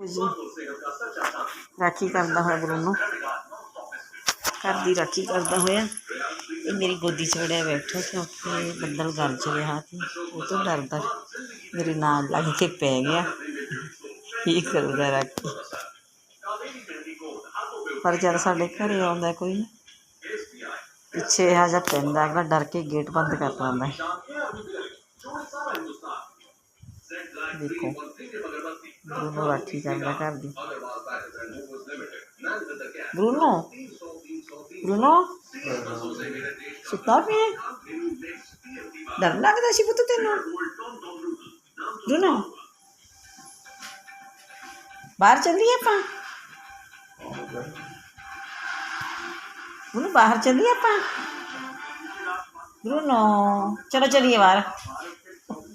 ਜੀ ਰਾਖੀ ਕਰਦਾ ਹੋਇਆ ਬਰੂਨੋ ਘਰ ਦੀ ਰਾਖੀ ਕਰਦਾ ਹੋਇਆ ਇਹ ਮੇਰੀ ਗੋਦੀ 'ਚ ਵੜਿਆ ਬੈਠਾ ਕਿਉਂਕਿ ਬੱਦਲ ਗਰਜ ਰਿਹਾ ਸੀ ਉਹ ਤੋਂ ਡਰਦਾ ਮੇਰੇ ਨਾਲ ਲੱਗ ਕੇ ਪੈ ਗਿਆ ਕੀ ਕਰੂਗਾ ਰਾਖੀ ਪਰ ਜਦ ਸਾਡੇ ਘਰੇ ਆਉਂਦਾ ਕੋਈ ਨਾ ਪਿੱਛੇ ਇਹ ਜਿਹਾ ਪੈਂਦਾ ਅਗਲਾ ਡਰ ਕੇ ਗੇਟ ਬੰਦ ਕਰ ਲੈਂਦਾ ਹੈ ਦੇਖੋ ਬਰੂਨੋ ਰਾਖੀ ਕਰਦਾ ਘਰ ਦੀ। ਬਰੂਨੋ? ਬਰੂਨੋ? ਸੁੱਤਾ ਪਿਆ ਡਰ ਲੱਗਦਾ ਸੀ ਪੁੱਤ ਤੈਨੂੰ। ਬਰੂਨੋ? ਬਾਹਰ ਚੱਲੀਏ ਆਪਾਂ? ਬਰੂਨੋ, ਬਾਹਰ ਚੱਲੀਏ ਆਪਾਂ? ਬਰੂਨੋ, ਚਲੋ ਚਲੀਏ ਬਾਹਰ।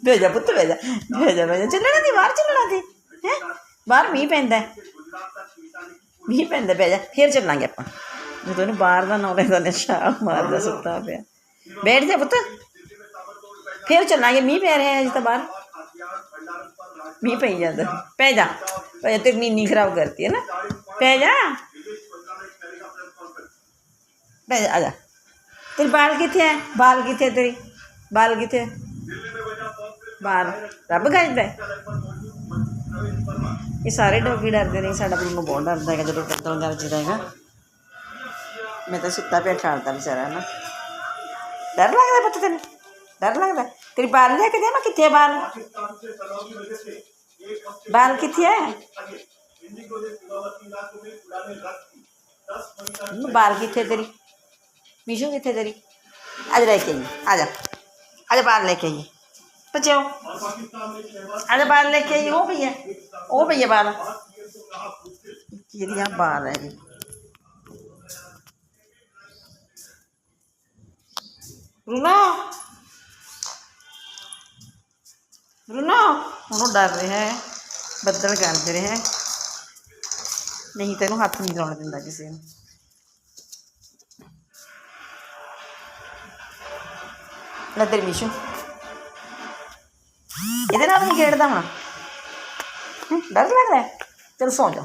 ਭੇਜਾ ਪੁੱਤ, ਭੇਜਾ। ਭੇਜਾ ਭੇਜਾ। ਚੱਲਣਾ ਦੀ ਬਾਹਰ ਚੱਲਣਾ ਦੀ ਹੈ ਬਾਹਰ ਮੀਂਹ ਪੈਂਦਾ ਹੈ। ਮੀਂਹ ਪੈਂਦਾ ਭੇਜਾ ਫੇਰ ਚੱਲਾਂਗੇ ਆਪਾਂ ਜਦੋਂ ਇਹਨੂੰ ਬਾਹਰ ਦਾ ਨਾਂ ਲੈਂਦਾ ਨੇ ਸ਼ਾਹ ਮਾਰਦਾ ਸੁੱਤਾ ਪਿਆ ਬੈਠ ਜਾ ਪੁੱਤ ਫੇਰ ਚੱਲਾਂਗੇ ਮੀਂਹ ਪੈ ਰਿਹਾ ਹੈ ਅਜੇ ਤਾਂ ਬਾਹਰ ਮੀਂਹ ਪਈ ਜਾਂਦਾ ਪੈ ਜਾ ਪੈ ਜਾ ਤੇਰੀ ਨੀਂਦ ਖਰਾਬ ਕਰਤੀ ਹੈ ਨਾ ਪੈ ਜਾ ਪੈ ਜਾ ਆ ਜਾ ਤੇਰੇ ਬਾਲ ਕਿੱਥੇ ਹੈ ਬਾਲ ਕਿੱਥੇ ਤੇਰੀ ਬਾਲ ਕਿੱਥੇ ਹੈ? ਬਾਲ ਰੱਬ ਗਾਇਦਾ ਇਹ ਸਾਰੇ ਡੋਗੀ ਡਰਦੇ ਨੇ ਸਾਡਾ ਬਰੂਨੋ ਬਹੁਤ ਡਰਦਾ ਹੈਗਾ ਜਦੋਂ ਬੱਦਲ ਗਰਜਦਾ ਹੈਗਾ ਮੈਂ ਤਾਂ ਸੁੱਤਾ ਪਿਆ ਠਾਲਦਾ ਵਿਚਾਰਾ ਨਾ ਡਰ ਲੱਗਦਾ ਪੁੱਤ ਤੈਨੂੰ ਡਰ ਲੱਗਦਾ ਤੇਰੀ ਬਾਲ ਲੈ ਕੇ ਦੇ ਮੈਂ ਕਿੱਥੇ ਹੈ ਬਾਲ ਬਾਲ ਕਿੱਥੇ ਹੈ ਨੀ ਬਾਲ ਕਿੱਥੇ ਤੇਰੀ ਮੀਸ਼ੂ ਕਿੱਥੇ ਤੇਰੀ ਅੱਜ ਲੈ ਕੇ ਆਈ ਆ ਜਾ ਅੱਜ ਬਾਲ ਲੈ ਕੇ ਆਈ बचाओ अरे बाल लेके आई वो भैया वो भैया बाल ये बाल है जी ब्रूनो ब्रूनो ਉਹਨੂੰ ਡਰ ਰਿਹਾ ਹੈ ਬੱਦਲ ਗਰਜ ਰਿਹਾ ਹੈ ਨਹੀਂ ਤੈਨੂੰ ਹੱਥ ਨਹੀਂ ਲਾਉਣ ਦਿੰਦਾ ਕਿਸੇ ਨੂੰ ਲੈ ਤੇਰੀ ਮੀਸ਼ੂ ಇದನ್ನಾದ್ರೂ ಹೀಗೆ ಹಿಡ್ದಮ್ಮ ಹ್ಞೂ ಡರ್ ಲಾಗ್ರೆ ತಿರ್ಸೋಂಜು